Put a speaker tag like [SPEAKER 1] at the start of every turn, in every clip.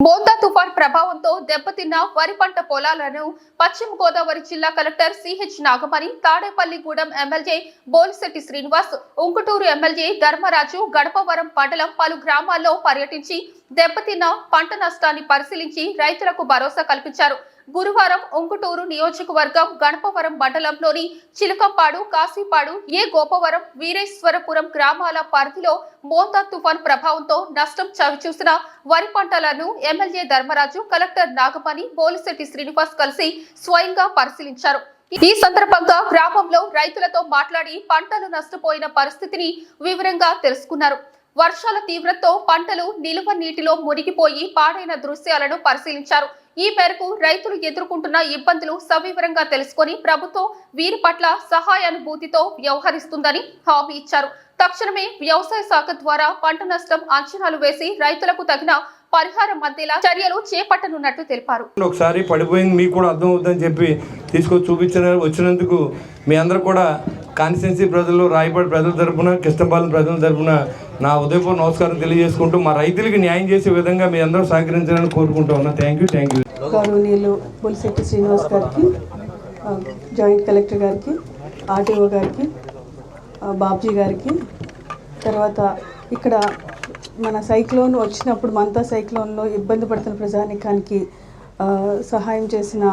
[SPEAKER 1] మోందా తుఫాన్ ప్రభావంతో దెబ్బతిన్న వరి పంట పొలాలను పశ్చిమ గోదావరి జిల్లా collector CH Nagamani Tadepalligudem MLA Bolisetty Srinivas Unguturu MLA Dharmaraju Gadapavaram మండలం పలు గ్రామాల్లో పర్యటించి దెబ్బతిన్న పంట నష్టాన్ని పరిశీలించి రైతులకు భరోసా కల్పించారు. గురువారం ఉంగుటూరు నియోజకవర్గం గణపవరం మండలంలోని చిలకంపాడు కాశీపాడు ఏ గోపవరం వీరేశ్వరపురం గ్రామాల పరిధిలో మోంతా తుఫాన్ ప్రభావంతో నష్టం చవిచూసిన వరి పంటలను ఎమ్మెల్యే ధర్మరాజు కలెక్టర్ నాగమణి పోలిశెట్టి శ్రీనివాస్ కలిసి స్వయంగా పరిశీలించారు. ఈ సందర్భంగా గ్రామంలో రైతులతో మాట్లాడి పంటలు నష్టపోయిన పరిస్థితిని వివరంగా తెలుసుకున్నారు. వర్షాల తీవ్రతతో పంటలు నిలువ నీటిలో మునిగిపోయి పాడైన దృశ్యాలను పరిశీలించారు. ఈ మేరకు రైతులు ఎదుర్కొంటున్న ఇబ్బందులు సవివరంగా తెలుసుకొని ప్రభుత్వం వీరి పట్ల సహాయానుభూతితో వ్యవహరిస్తుందని హామీ ఇచ్చారు. తక్షణమే వ్యవసాయ శాఖ ద్వారా పంట నష్టం అంచనాలు వేసి రైతులకు తగిన పరిహారం అందేలా చర్యలు చేపట్టనున్నట్టు తెలిపారు.
[SPEAKER 2] ఒకసారి పడిపోయింది మీకు కూడా అర్థం అవుతుందని చెప్పి తీసుకొచ్చి చూపించిన వచ్చినందుకు మీ అందరూ కూడా కాన్స్టిట్యున్సీ ప్రజలు రాయపాటి ప్రజల తరఫున కృష్ణపాలెం ప్రజల తరఫున నా ఉదయపూర్ నమస్కారం తెలియజేసుకుంటూ మా రైతులకు న్యాయం చేసే విధంగా మీ అందరూ సహకరించాలని కోరుకుంటూ ఉన్నా. థ్యాంక్ యూ థ్యాంక్ యూ
[SPEAKER 3] గౌరవనీయులు బొలిశెట్టి శ్రీనివాస్ గారికి జాయింట్ కలెక్టర్ గారికి ఆర్టీఓ గారికి బాబ్జీ గారికి తర్వాత ఇక్కడ మన సైక్లోన్ వచ్చినప్పుడు మంతా సైక్లోన్లో ఇబ్బంది పడుతున్న ప్రజానికానికి సహాయం చేసిన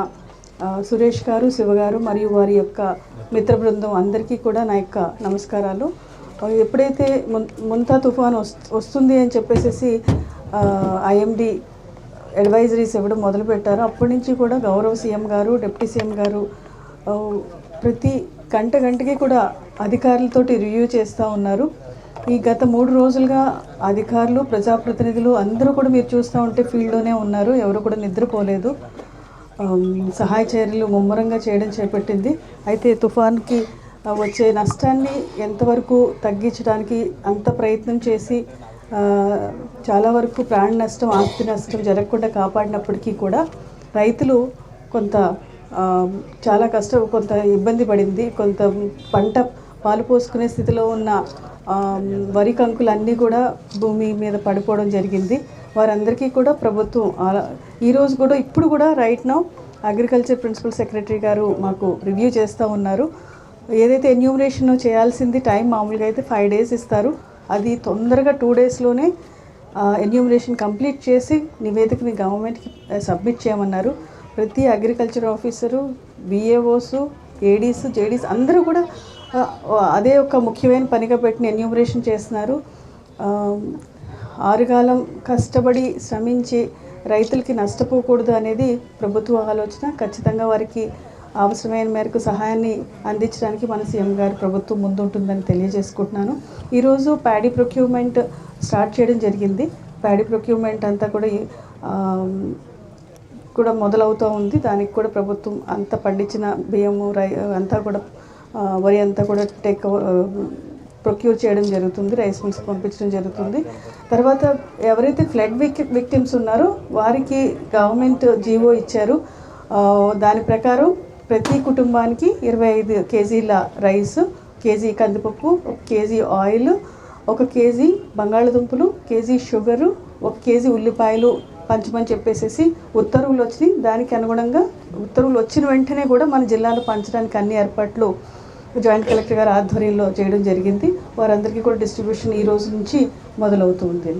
[SPEAKER 3] సురేష్ గారు శివ గారు మరియు వారి యొక్క మిత్ర బృందం అందరికీ కూడా నా యొక్క నమస్కారాలు. ఎప్పుడైతే మున్ ముంతా తుఫాన్ వస్- వస్తుంది అని చెప్పేసి ఐఎండి అడ్వైజరీస్ ఇవ్వడం మొదలుపెట్టారు. అప్పటి నుంచి కూడా గౌరవ సీఎం గారు డిప్యూటీ సీఎం గారు ప్రతి గంట గంటకి కూడా అధికారులతోటి రివ్యూ చేస్తూ ఉన్నారు. ఈ గత మూడు రోజులుగా అధికారులు ప్రజాప్రతినిధులు అందరూ కూడా మీరు చూస్తూ ఉంటే ఫీల్డ్లోనే ఉన్నారు. ఎవరు కూడా నిద్రపోలేదు. సహాయ చర్యలు ముమ్మరంగా చేయడం చేపట్టింది. అయితే తుఫాన్కి వచ్చే నష్టాన్ని ఎంతవరకు తగ్గించడానికి అంత ప్రయత్నం చేసి చాలా వరకు ప్రాణ నష్టం ఆస్తి నష్టం జరగకుండా కాపాడినప్పటికీ కూడా రైతులు కొంత చాలా కష్టం కొంత ఇబ్బంది పడింది. కొంత పంట పాలు పోసుకునే స్థితిలో ఉన్న వరి కంకులన్నీ కూడా భూమి మీద పడిపోవడం జరిగింది. వారందరికీ కూడా ప్రభుత్వం ఈరోజు కూడా ఇప్పుడు కూడా right now agriculture principal secretary గారు మాకు రివ్యూ చేస్తూ ఉన్నారు. ఏదైతే ఎన్యూమరేషన్ చేయాల్సింది టైం మామూలుగా అయితే ఫైవ్ డేస్ ఇస్తారు. అది తొందరగా టూ డేస్లోనే ఎన్యూమరేషన్ కంప్లీట్ చేసి నివేదికని గవర్నమెంట్కి సబ్మిట్ చేయమన్నారు. ప్రతి agriculture officer BAOs ADs JDs అందరూ కూడా అదే ఒక ముఖ్యమైన పనిగా పెట్టిన ఎన్యూమరేషన్ చేస్తున్నారు. ఆరుగాలం కష్టపడి శ్రమించి రైతులకి నష్టపోకూడదు అనేది ప్రభుత్వ ఆలోచన. ఖచ్చితంగా వారికి అవసరమైన మేరకు సహాయాన్ని అందించడానికి మన సీఎం గారు ప్రభుత్వం ముందుంటుందని తెలియజేసుకుంటున్నాను. ఈరోజు ప్యాడీ ప్రొక్యూర్మెంట్ స్టార్ట్ చేయడం జరిగింది. ప్యాడీ ప్రొక్యూర్మెంట్ అంతా కూడా కూడా మొదలవుతూ ఉంది. దానికి కూడా ప్రభుత్వం అంత పండించిన బియ్యము రై అంతా కూడా వరి అంతా కూడా టేక్ ప్రొక్యూర్ చేయడం జరుగుతుంది రైస్ మిల్స్ పంపించడం జరుగుతుంది. తర్వాత ఎవరైతే ఫ్లడ్ విక్ విక్టిమ్స్ ఉన్నారో వారికి గవర్నమెంట్ జీవో ఇచ్చారు. దాని ప్రకారం ప్రతి కుటుంబానికి ఇరవై ఐదు కేజీల రైస్ కేజీ కందిపప్పు ఒక కేజీ ఆయిల్ ఒక కేజీ బంగాళదుంపలు కేజీ షుగరు ఒక కేజీ ఉల్లిపాయలు పంచమని చెప్పేసేసి ఉత్తర్వులు వచ్చినాయి. దానికి అనుగుణంగా ఉత్తర్వులు వచ్చిన వెంటనే కూడా మన జిల్లాలో పంచడానికి అన్ని ఏర్పాట్లు జాయింట్ కలెక్టర్ గారి ఆధ్వర్యంలో చేయడం జరిగింది. వారందరికీ కూడా డిస్ట్రిబ్యూషన్ ఈ రోజు నుంచి మొదలవుతుంది